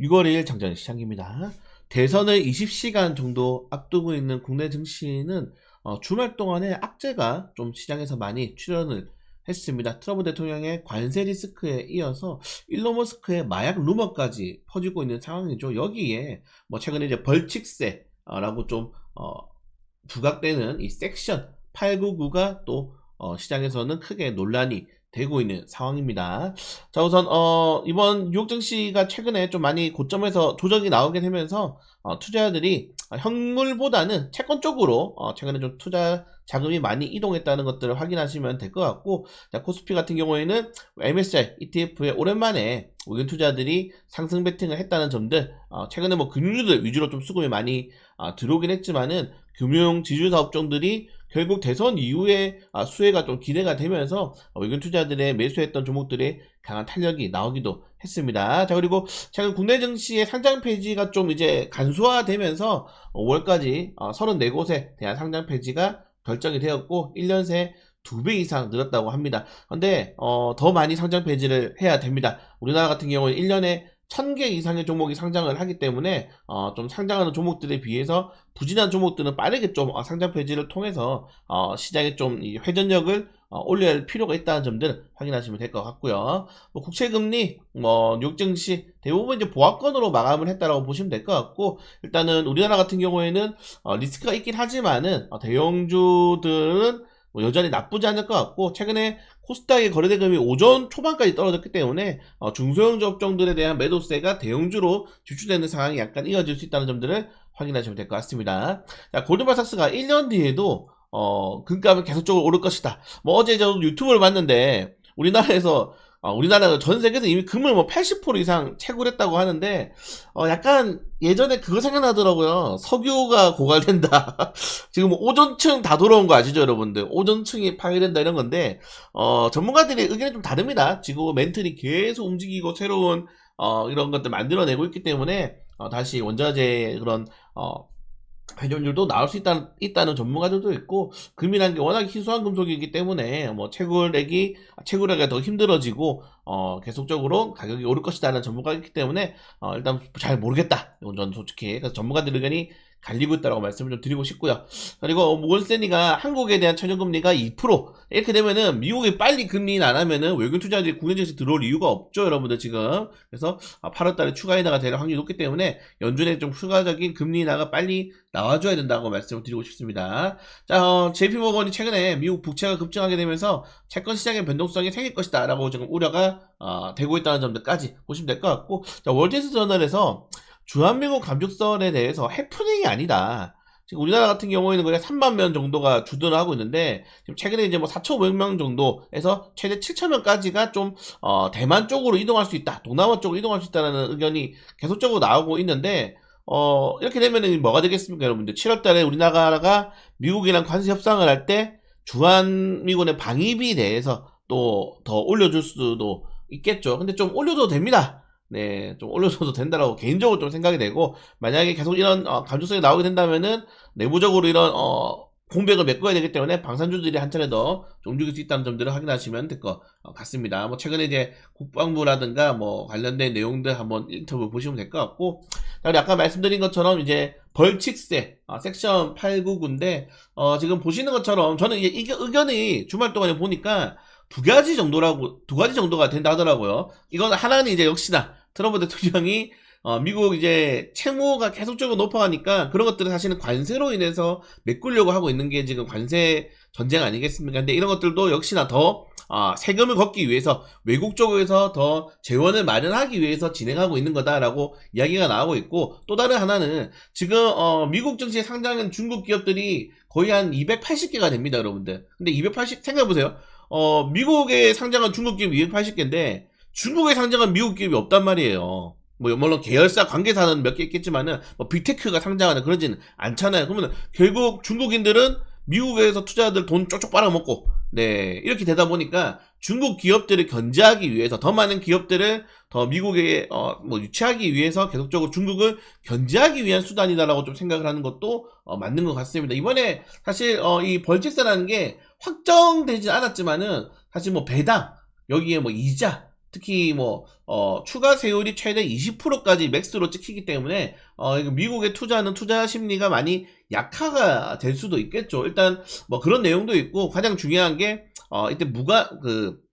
6월 1일 장전 시장입니다. 대선을 20시간 정도 앞두고 있는 국내 증시는 어, 주말 동안에 악재가 좀 시장에서 많이 출현을 했습니다. 트럼프 대통령의 관세 리스크에 이어서 일론 머스크의 마약 루머까지 퍼지고 있는 상황이죠. 여기에 뭐 최근에 이제 벌칙세라고 좀 어, 부각되는 이 섹션 899가 또 어, 시장에서는 크게 논란이 되고 있는 상황입니다. 자, 우선 어, 이번 뉴욕 증시가 최근에 좀 많이 고점에서 조정이 나오게 되면서 어, 투자자들이 현물보다는 채권 쪽으로 어, 최근에 좀 투자 자금이 많이 이동했다는 것들을 확인하시면 될 것 같고 자, 코스피 같은 경우에는 MSCI ETF에 오랜만에 의견 투자들이 상승 베팅을 했다는 점들 어, 최근에 뭐 금융주들 위주로 좀 수급이 많이 어, 들어오긴 했지만은 금융 지주사 업종들이 결국 대선 이후에 아, 수혜가 좀 기대가 되면서 어, 외국인 투자들의 매수했던 종목들의 강한 탄력이 나오기도 했습니다. 자 그리고 최근 국내 증시의 상장 폐지가 좀 이제 간소화되면서 5월까지 34곳에 대한 상장 폐지가 결정이 되었고 1년 새 2배 이상 늘었다고 합니다. 근데 어, 더 많이 상장 폐지를 해야 됩니다. 우리나라 같은 경우에 1년에 1000개 이상의 종목이 상장을 하기 때문에 어, 좀 상장하는 종목들에 비해서 부진한 종목들은 빠르게 좀 어, 상장 폐지를 통해서 어, 시장에 좀이 회전력을 어, 올려야 할 필요가 있다는 점들 확인하시면 될 것 같고요. 뭐 국채금리, 뭐 뉴증시 대부분 이제 보합권으로 마감을 했다라고 보시면 될 것 같고 일단은 우리나라 같은 경우에는 어, 리스크가 있긴 하지만은 어, 대형주들은 뭐 여전히 나쁘지 않을 것 같고 최근에 코스닥의 거래대금이 오전 초반까지 떨어졌기 때문에 어, 중소형주 업종들에 대한 매도세가 대형주로 주출되는 상황이 약간 이어질 수 있다는 점들을 확인하시면 될 것 같습니다. 자, 골드만삭스가 1년 뒤에도 어, 금값은 계속적으로 오를 것이다. 뭐 어제 저도 유튜브를 봤는데 우리나라에서 어, 우리나라가 전 세계에서 이미 금을 뭐 80% 이상 채굴했다고 하는데 어, 약간 예전에 그거 생각나더라고요. 석유가 고갈된다. 지금 뭐 오존층 다 돌아온 거 아시죠, 여러분들? 오존층이 파괴된다 이런 건데 어, 전문가들의 의견이 좀 다릅니다. 지금 멘틀이 계속 움직이고 새로운 어, 이런 것들 만들어내고 있기 때문에 어, 다시 원자재 그런 어, 회전율도 나올 수 있다는, 있다는 전문가들도 있고, 금이라는 게 워낙 희소한 금속이기 때문에, 뭐, 채굴액이, 채굴액이 더 힘들어지고, 어, 계속적으로 가격이 오를 것이다라는 전문가가 있기 때문에, 어, 일단 잘 모르겠다. 이건 저는 솔직히. 그래서 전문가들 의견이 갈리고 있다고 말씀을 좀 드리고 싶고요. 그리고 모건스탠리가 한국에 대한 천연금리가 2% 이렇게 되면은 미국이 빨리 금리 안 하면은 외국인 투자자들이 국내 증시 들어올 이유가 없죠, 여러분들 지금. 그래서 8월달에 추가 인하가 될 확률이 높기 때문에 연준에 좀 추가적인 금리 인하가 빨리 나와줘야 된다고 말씀을 드리고 싶습니다. 자, 어, JP 모건이 최근에 미국 국채가 급증하게 되면서 채권 시장의 변동성이 생길 것이다라고 지금 우려가 어, 되고 있다는 점들까지 보시면 될 것 같고, 자, 월드스 저널에서 주한미국 감축설에 대해서 해프닝이 아니다. 지금 우리나라 같은 경우에는 그냥 3만 명 정도가 주둔을 하고 있는데 지금 최근에 이제 뭐 4,500명 정도에서 최대 7,000명까지가 좀 어, 대만 쪽으로 이동할 수 있다, 동남아 쪽으로 이동할 수 있다는 의견이 계속적으로 나오고 있는데 어, 이렇게 되면은 뭐가 되겠습니까, 여러분들? 7월달에 우리나라가 미국이랑 관세 협상을 할 때 주한미군의 방위비 대해서 또 더 올려줄 수도 있겠죠. 근데 좀 올려도 됩니다. 네, 좀 올려줘도 된다라고 개인적으로 좀 생각이 되고, 만약에 계속 이런, 어, 감수성이 나오게 된다면은, 내부적으로 이런, 어, 공백을 메꿔야 되기 때문에 방산주들이 한 차례 더 움직일 수 있다는 점들을 확인하시면 될 것 같습니다. 뭐, 최근에 이제 국방부라든가 뭐, 관련된 내용들 한번 인터뷰 보시면 될 것 같고, 그리고 아까 말씀드린 것처럼 이제 벌칙세, 아, 섹션 899인데, 어, 지금 보시는 것처럼 저는 이게 의견이 주말 동안에 보니까 두 가지 정도라고, 두 가지 정도가 된다 하더라고요. 이건 하나는 이제 역시나 트럼프 대통령이 어, 미국 이제 채무가 계속적으로 높아가니까 그런 것들은 사실은 관세로 인해서 메꾸려고 하고 있는 게 지금 관세 전쟁 아니겠습니까? 근데 이런 것들도 역시나 더 어, 세금을 걷기 위해서 외국 쪽에서 더 재원을 마련하기 위해서 진행하고 있는 거다라고 이야기가 나오고 있고 또 다른 하나는 지금 어, 미국 증시에 상장한 중국 기업들이 거의 한 280개가 됩니다, 여러분들. 근데 280 생각해 보세요. 어, 미국에 상장한 중국 기업이 280개인데 중국에 상장한 미국 기업이 없단 말이에요. 뭐 물론 계열사 관계사는 몇 개 있겠지만은 뭐 빅테크가 상장하는 그러지는 않잖아요. 그러면 결국 중국인들은 미국에서 투자자들 돈 쪽쪽 빨아먹고 네 이렇게 되다 보니까 중국 기업들을 견제하기 위해서 더 많은 기업들을 더 미국에 어, 뭐 유치하기 위해서 계속적으로 중국을 견제하기 위한 수단이다라고 좀 생각을 하는 것도 어, 맞는 것 같습니다. 이번에 사실 어, 이 벌칙세라는 게 확정되지 않았지만은 사실 뭐 배당 여기에 뭐 이자 특히 뭐 어, 추가 세율이 최대 20%까지 맥스로 찍히기 때문에 어, 이거 미국에 투자하는 투자 심리가 많이 약화가 될 수도 있겠죠. 일단 뭐 그런 내용도 있고 가장 중요한 게 어, 이때 무가 그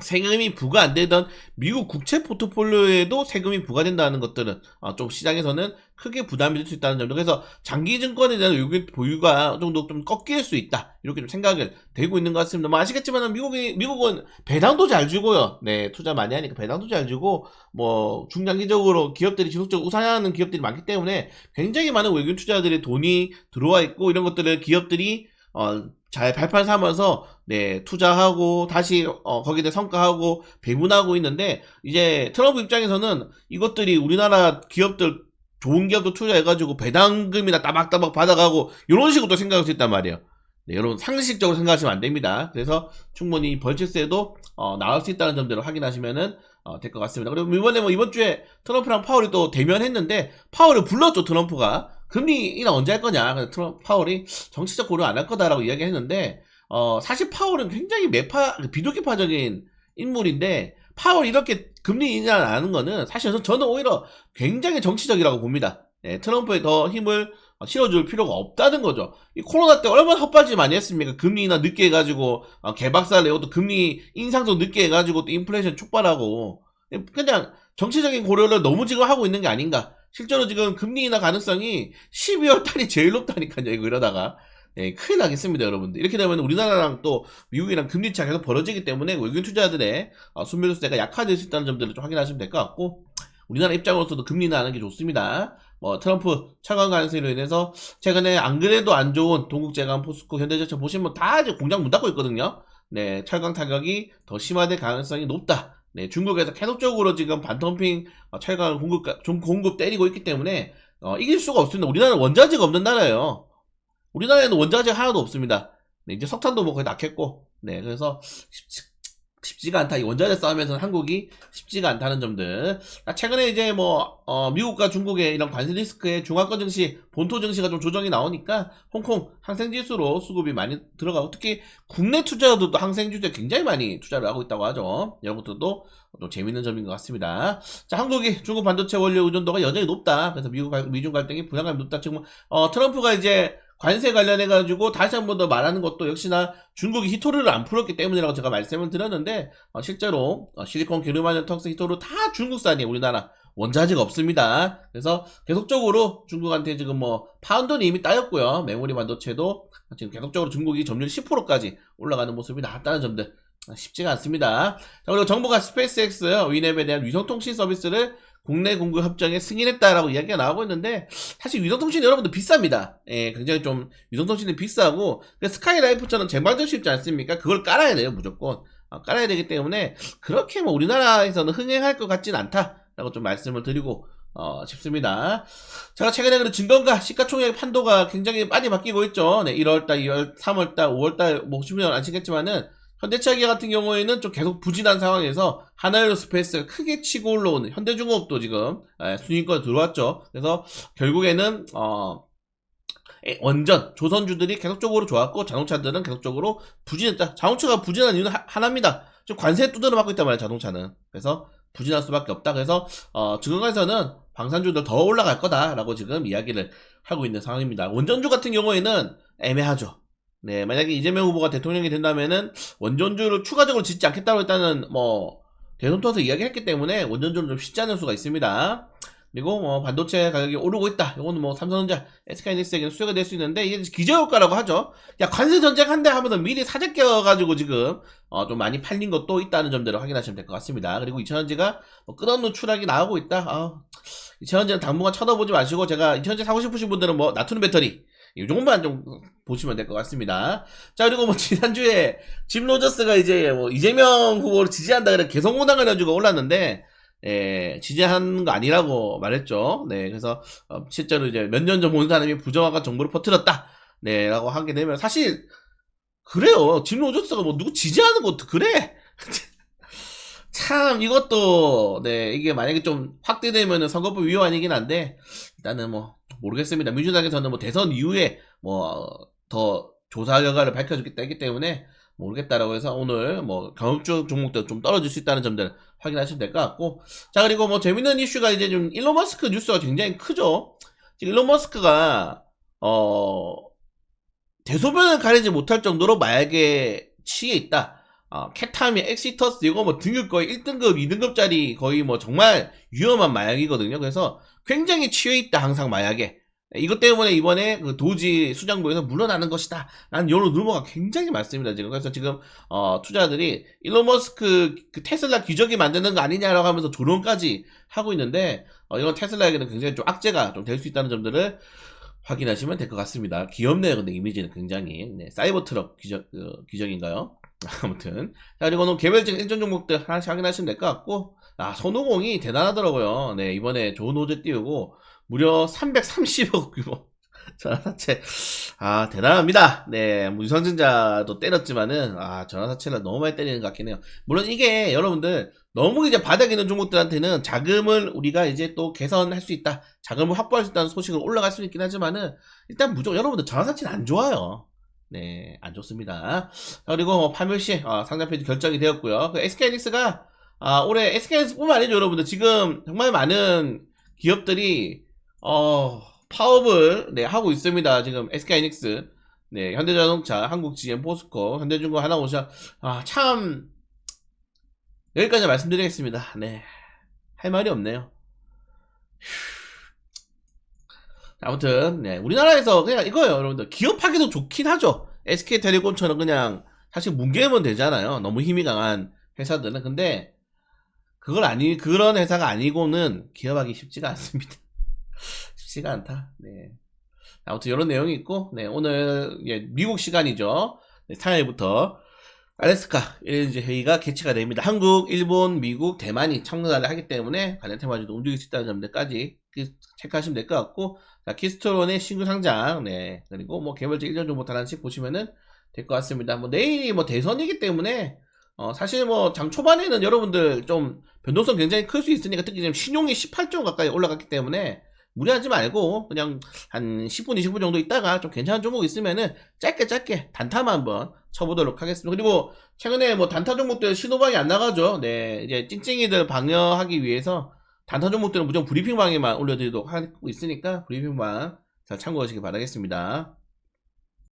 세금이 부과 안 되던 미국 국채 포트폴리오에도 세금이 부과된다는 것들은 어, 좀 시장에서는 크게 부담이 될 수 있다는 점도 그래서 장기 증권에 대한 외국인 보유가 정도 좀 꺾일 수 있다 이렇게 좀 생각을 되고 있는 것 같습니다. 뭐 아시겠지만 미국이 미국은 배당도 잘 주고요. 네 투자 많이 하니까 배당도 잘 주고 뭐 중장기적으로 기업들이 지속적으로 우상하는 기업들이 많기 때문에 굉장히 많은 외국인 투자들의 돈이 들어와 있고 이런 것들을 기업들이 어, 잘 발판 삼아서 네 투자하고 다시 어, 거기에 대해 성과하고 배분하고 있는데 이제 트럼프 입장에서는 이것들이 우리나라 기업들 좋은 기업도 투자해가지고 배당금이나 따박따박 받아가고 이런 식으로 생각할 수 있단 말이에요. 네, 여러분 상식적으로 생각하시면 안 됩니다. 그래서 충분히 벌칙세도 어, 나올 수 있다는 점들을 확인하시면은 어, 될 것 같습니다. 그리고 이번에 뭐 이번 주에 트럼프랑 파월이 또 대면했는데 파월을 불렀죠 트럼프가 금리 인하 언제 할 거냐? 트럼프 파월이 정치적 고려 안 할 거다라고 이야기했는데 어, 사실 파월은 굉장히 매파 비도기파적인 인물인데 파월 이렇게 금리 인하 안 하는 거는 사실 저는 오히려 굉장히 정치적이라고 봅니다. 네, 트럼프에 더 힘을 실어줄 필요가 없다는 거죠. 이 코로나 때 얼마나 헛발질 많이 했습니까? 금리 인하 늦게 해가지고 어, 개박살 내고 또 금리 인상도 늦게 해가지고 또 인플레이션 촉발하고 그냥 정치적인 고려를 너무 지금 하고 있는 게 아닌가. 실제로 지금 금리 인하 가능성이 12월 달이 제일 높다니까요. 이거 이러다가. 예, 큰일 나겠습니다, 여러분들. 이렇게 되면 우리나라랑 또 미국이랑 금리 차가 계속 벌어지기 때문에 외국인 투자들의 어, 순매도세가 약화될 수 있다는 점들을 좀 확인하시면 될 것 같고, 우리나라 입장으로서도 금리 인하하는 게 좋습니다. 뭐 트럼프 차관 가능성으로 인해서 최근에 안 그래도 안 좋은 동국제강, 포스코, 현대제철 보시면 다 이제 공장 문 닫고 있거든요. 네, 철강 타격이 더 심화될 가능성이 높다. 네, 중국에서 계속적으로 지금 반덤핑 어, 철강 공급 좀 공급 때리고 있기 때문에 어, 이길 수가 없습니다. 우리나라는 원자재가 없는 나라예요. 우리나라에는 원자재 하나도 없습니다. 네, 이제 석탄도 뭐 거의 낙했고, 네, 그래서 쉽지, 쉽지가 않다. 이 원자재 싸움에서는 한국이 쉽지가 않다는 점들. 아, 최근에 이제 뭐, 어, 미국과 중국의 이런 관세 리스크의 중화권 증시, 본토 증시가 좀 조정이 나오니까 홍콩 항생지수로 수급이 많이 들어가고 특히 국내 투자자들도 항생지수에 굉장히 많이 투자를 하고 있다고 하죠. 이런 것들도 또 재밌는 점인 것 같습니다. 자, 한국이 중국 반도체 원료 의존도가 여전히 높다. 그래서 미국, 미중 갈등이 부담감이 높다. 지금, 어, 트럼프가 이제 관세 관련해 가지고 다시 한 번 더 말하는 것도 역시나 중국이 히토르를 안 풀었기 때문이라고 제가 말씀을 드렸는데 어, 실제로 어, 실리콘 기르마늄 턱스 히토르 다 중국산이 우리나라 원자재가 없습니다. 그래서 계속적으로 중국한테 지금 뭐 파운드는 이미 따였고요. 메모리 반도체도 지금 계속적으로 중국이 점유율 10%까지 올라가는 모습이 나왔다는 점들 쉽지가 않습니다. 자, 그리고 정부가 스페이스X 위냅에 대한 위성통신 서비스를 국내 공급 협정에 승인했다라고 이야기가 나오고 있는데 사실 위성통신 여러분들 비쌉니다. 예, 굉장히 좀 위성통신이 비싸고 스카이라이프처럼 쟁반전 쉽지 않습니까? 그걸 깔아야 돼요 무조건 아, 깔아야 되기 때문에 그렇게 뭐 우리나라에서는 흥행할 것 같진 않다라고 좀 말씀을 드리고 어, 싶습니다. 제가 최근에 그 증권가 시가총액 판도가 굉장히 많이 바뀌고 있죠. 네, 1월달, 2월, 3월달, 5월달 뭐 보시면 아시겠지만은 현대차기 같은 경우에는 좀 계속 부진한 상황에서 하나에로스페이스가 크게 치고 올라오는 현대중공업도 지금 순위권 들어왔죠. 그래서 결국에는 어 원전 조선주들이 계속적으로 좋았고 자동차들은 계속적으로 부진했다. 자동차가 부진한 이유는 하, 나입니다 지금 관세 두드러 맞고 있단 말이에요. 자동차는. 그래서 부진할 수밖에 없다. 그래서 어, 증권가에서는 방산주들 더 올라갈 거다라고 지금 이야기를 하고 있는 상황입니다. 원전주 같은 경우에는 애매하죠. 네, 만약에 이재명 후보가 대통령이 된다면은 원전주를 추가적으로 짓지 않겠다고 일단은 뭐 대선 통해서 이야기했기 때문에 원전주는 좀 쉽지 않을 수가 있습니다. 그리고 뭐 반도체 가격이 오르고 있다. 이거는 뭐 삼성전자, SK하이닉스에게는 수혜가 될 수 있는데 이게 기저효과라고 하죠. 야 관세 전쟁 한대 하면서 미리 사재 껴가지고 지금 어, 좀 많이 팔린 것도 있다는 점들을 확인하시면 될 것 같습니다. 그리고 이천원지가 뭐 끝없는 추락이 나오고 있다. 아, 이천원지는 당분간 쳐다보지 마시고 제가 이천원지 사고 싶으신 분들은 뭐 나투는 배터리 이 정도만 좀 보시면 될 것 같습니다. 자, 그리고 뭐 지난주에 짐 로저스가 이제 뭐 이재명 후보를 지지한다 그래 개성공당을 해가지고 올랐는데, 예, 지지하는 거 아니라고 말했죠. 네, 그래서 어, 실제로 이제 몇 년 전 본 사람이 부정확한 정보를 퍼뜨렸다. 네, 라고 하게 되면 사실 그래요. 짐 로저스가 뭐 누구 지지하는 것도 그래. 참 이것도 네 이게 만약에 좀 확대되면은 선거법 위반이긴 한데 일단은 뭐 모르겠습니다. 민주당에서는 뭐 대선 이후에 뭐 더 조사 결과를 밝혀주겠다 했기 때문에 모르겠다라고 해서 오늘 뭐 경험주 종목도 좀 떨어질 수 있다는 점들 확인하시면 될 것 같고. 자 그리고 뭐 재밌는 이슈가 이제 좀 일론 머스크 뉴스가 굉장히 크죠. 지금 일론 머스크가 어 대소변을 가리지 못할 정도로 마약에 취해 있다 어, 케타민, 엑시터스 이거 뭐 등급 거의 1등급, 2등급짜리 거의 뭐 정말 위험한 마약이거든요. 그래서 굉장히 취해 있다 항상 마약에. 이것 때문에 이번에 그 도지 수장부에서 물러나는 것이다. 라는 여러 루머가 굉장히 많습니다. 지금 그래서 지금 어, 투자들이 일론 머스크 그 테슬라 기적이 만드는 거 아니냐라고 하면서 조롱까지 하고 있는데 어, 이건 테슬라에게는 굉장히 좀 악재가 좀 될 수 있다는 점들을 확인하시면 될 것 같습니다. 귀엽네요. 근데 이미지는 굉장히 네, 사이버 트럭 기적 그, 기적인가요? 아무튼. 자 그리고 오늘 개별적인 일정 종목들 하나씩 확인하시면 될 것 같고. 아 손오공이 대단하더라고요. 네 이번에 좋은 호재 띄우고 무려 330억 규모 전화사채. 아 대단합니다. 네 유성증자도 때렸지만은 아 전화사채를 너무 많이 때리는 것 같긴 해요. 물론 이게 여러분들 너무 이제 바닥에 있는 종목들한테는 자금을 우리가 이제 또 개선할 수 있다. 자금을 확보할 수 있다는 소식을 올라갈 수 있긴 하지만은 일단 무조건 여러분들 전화사채는 안 좋아요 네, 안 좋습니다. 자, 그리고 뭐 파멸시 어, 상장 페이지 결정이 되었고요. 그 SK하이닉스가 아, 올해 SK하이닉스뿐만 아니죠, 여러분들 지금 정말 많은 기업들이 어, 파업을 네, 하고 있습니다. 지금 SK하이닉스, 네, 현대자동차, 한국GM, 포스코, 현대중공, 하나오션, 아, 참 여기까지 말씀드리겠습니다. 네, 할 말이 없네요. 아무튼 네, 우리나라에서 그냥 이거예요 여러분들. 기업하기도 좋긴 하죠. SK텔레콤처럼 그냥 사실 뭉개면 되잖아요. 너무 힘이 강한 회사들은. 근데 그걸 아니 그런 회사가 아니고는 기업하기 쉽지가 않습니다. 쉽지가 않다. 네. 아무튼 이런 내용이 있고 네 오늘 예, 미국 시간이죠. 네, 4일부터 알래스카 이제 회의가 개최가 됩니다. 한국, 일본, 미국, 대만이 참가를 하기 때문에 관련 테마주도 움직일 수 있다는 점들까지 그 체크하시면 될 것 같고 자, 키스토론의 신규 상장 네 그리고 뭐 개별적 일정 정보 하나씩 보시면은 될 것 같습니다. 뭐 내일이 뭐 대선이기 때문에 어 사실 뭐 장 초반에는 여러분들 좀 변동성 굉장히 클 수 있으니까 특히 지금 신용이 18조 가까이 올라갔기 때문에 무리하지 말고 그냥 한 10분 20분 정도 있다가 좀 괜찮은 종목 있으면은 짧게 짧게 단타만 한번 쳐보도록 하겠습니다. 그리고 최근에 뭐 단타 종목들 신호방이 안 나가죠. 네 이제 찡찡이들 방어하기 위해서 단타 종목들은 무조건 브리핑방에만 올려드리도록 하고 있으니까 브리핑방 잘 참고하시기 바라겠습니다.